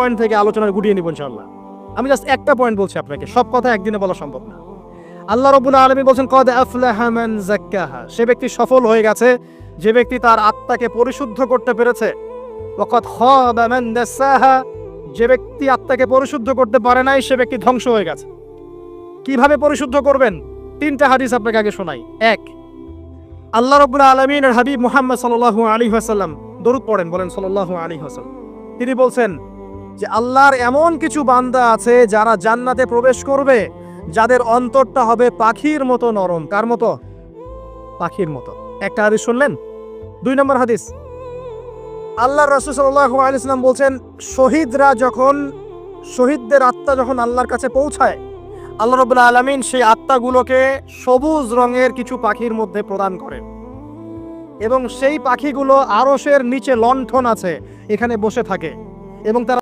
Point থেকে আলোচনা গুটিয়ে নিব ইনশাআল্লাহ। আমি জাস্ট একটা পয়েন্ট বলছি আপনাকে, সব কথা একদিনে বলা সম্ভব না। আল্লাহ রবুল্লা আলমী বলছেন, কদ আফলাহা মান জাক্কাহা সে ব্যক্তি সফল হয়ে গেছে, যে ব্যক্তি তার আত্মাকে পরিশুদ্ধ করতে পেরেছে। ওয়াকাদ খাবা মান দাসাহা। যে ব্যক্তি আত্মাকে পরিশুদ্ধ করতে পারে নাই, সে ব্যক্তি ধ্বংস হয়ে গেছে। কীভাবে পরিশুদ্ধ করবেন? তিনটা হাদিস আপনাকে আগে শোনাই। এক, আল্লাহ রবুল্লা আলমিনের হাবিব মুহাম্মদ সাল্লাল্লাহু আলী হাসাল্লাম দরুদ পড়েন, বলেন সাল্লাল্লাহু আলী হাসাল্লাম তিনি বলছেন যে আল্লাহর এমন কিছু বান্দা আছে যারা জান্নাতে প্রবেশ করবে, যাদের অন্তরটা হবে পাখির মতো নরম। কার মতো? পাখির মতো। একটা হাদিস শুনলেন? দুই নম্বর হাদিস। আল্লাহ রসুল সাল্লাল্লাহু সাল্লাম বলছেন, শহীদরা যখন, শহীদদের আত্মা যখন আল্লাহর কাছে পৌঁছায়, আল্লাহ রবুল্লা আলমিন সেই আত্মাগুলোকে সবুজ রঙের কিছু পাখির মধ্যে প্রদান করেন। এবং সেই পাখিগুলো আরশের নিচে লণ্ঠন আছে, এখানে বসে থাকে। এবং তারা